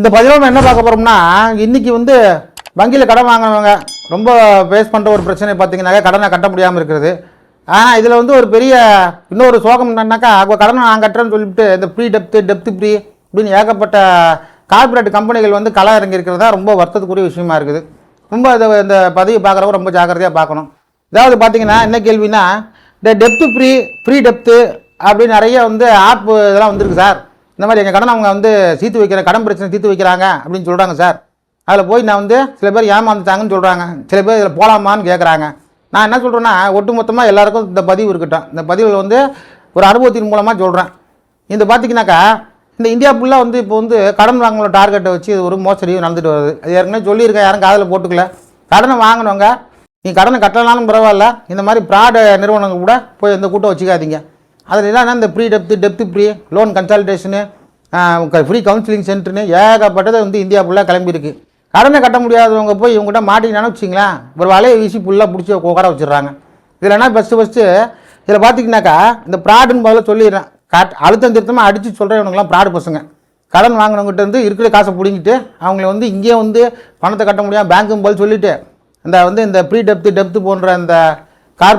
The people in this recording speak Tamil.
இந்த பதிவில் என்ன பார்க்க போகிறோம்னா இன்னைக்கு வந்து வங்கியில் கடன் வாங்கினவங்க ரொம்ப ஃபேஸ் பண்ணுற ஒரு பிரச்சனை பார்த்தீங்கன்னாக்கா கடனை கட்ட முடியாமல் இருக்கிறது. ஆனால் இதில் வந்து ஒரு பெரிய இன்னொரு சோகம் என்னன்னாக்கா கடனை நான் கட்டுறேன்னு சொல்லிட்டு இந்த ப்ரீ டெப்த்து டெப்த்து ப்ரீ அப்படின்னு ஏகப்பட்ட கார்ப்பரேட் கம்பெனிகள் வந்து களை இறங்கியிருக்கிறதா ரொம்ப வருத்தத்துக்குரிய விஷயமா இருக்குது. ரொம்ப இதை இந்த பதிவு பார்க்குறவங்க ரொம்ப ஜாக்கிரதையாக பார்க்கணும். அதாவது பார்த்தீங்கன்னா என்ன கேள்வினா இந்த டெப்த்து ஃப்ரீ ஃப்ரீ டெப்த்து அப்படின்னு நிறைய வந்து ஆப்பு இதெல்லாம் வந்திருக்கு சார். இந்த மாதிரி எங்கள் கடன் அவங்க வந்து சீத்து வைக்கிற கடன் பிரச்சனை தீர்த்து வைக்கிறாங்க அப்படின்னு சொல்கிறாங்க சார். அதில் போய் நான் வந்து சில பேர் ஏமாந்துட்டாங்கன்னு சொல்கிறாங்க சில பேர் இதில் போகலாமான்னு கேட்குறாங்க நான் என்ன சொல்கிறேன்னா ஒட்டுமொத்தமாக எல்லாருக்கும் இந்த பதிவு இருக்கட்டும். இந்த பதிவில் வந்து ஒரு அனுபவத்தின் மூலமாக சொல்கிறேன் இந்த பார்த்திங்கனாக்கா இந்த இந்தியா ஃபுல்லாக வந்து இப்போ வந்து கடன் வாங்குற டார்கெட்டை வச்சு இது ஒரு மோசடியும் நடந்துட்டு வருது. அது ஏற்கனவே சொல்லியிருக்கேன் யாரும் காதில் போட்டுக்கல. கடனை வாங்கினவங்க நீ கடனை கட்டலனாலும் பரவாயில்ல. இந்த மாதிரி ப்ராடு நிறுவனங்கள் கூட போய் இந்த கூட்டம் வச்சுக்காதீங்க. அதில் என்னன்னா இந்த free depth depth free loan consultation free counselling சென்டர்னு ஏகப்பட்டது வந்து இந்தியா ஃபுல்லாக கிளம்பியிருக்கு. கடனை கட்ட முடியாதவங்க போய் இவங்ககிட்ட மாட்டிக்கினான்னு வச்சிங்களேன் ஒரு வலையை வீசி ஃபுல்லாக பிடிச்சி உட்கார வச்சிடுறாங்க. இதில் என்ன ஃபஸ்ட்டு ஃபஸ்ட்டு இதில் பார்த்தீங்கன்னாக்கா இந்த ப்ராடுன்னு முதல்ல சொல்லிடுறேன். காட் அழுத்தம் திருத்தமாக அடித்து சொல்கிறேன் இவனுங்களாம் ப்ராடு பசங்க. கடன் வாங்கினவங்ககிட்ட இருந்து இருக்கிற காசை பிடிங்கிட்டு அவங்கள வந்து இங்கேயே வந்து பணத்தை கட்ட முடியாமல் பேங்க்கும் போல் சொல்லிவிட்டு இந்த வந்து இந்த ப்ரீ டெப்த்து டெப்த்து போன்ற இந்த கார்பரேட்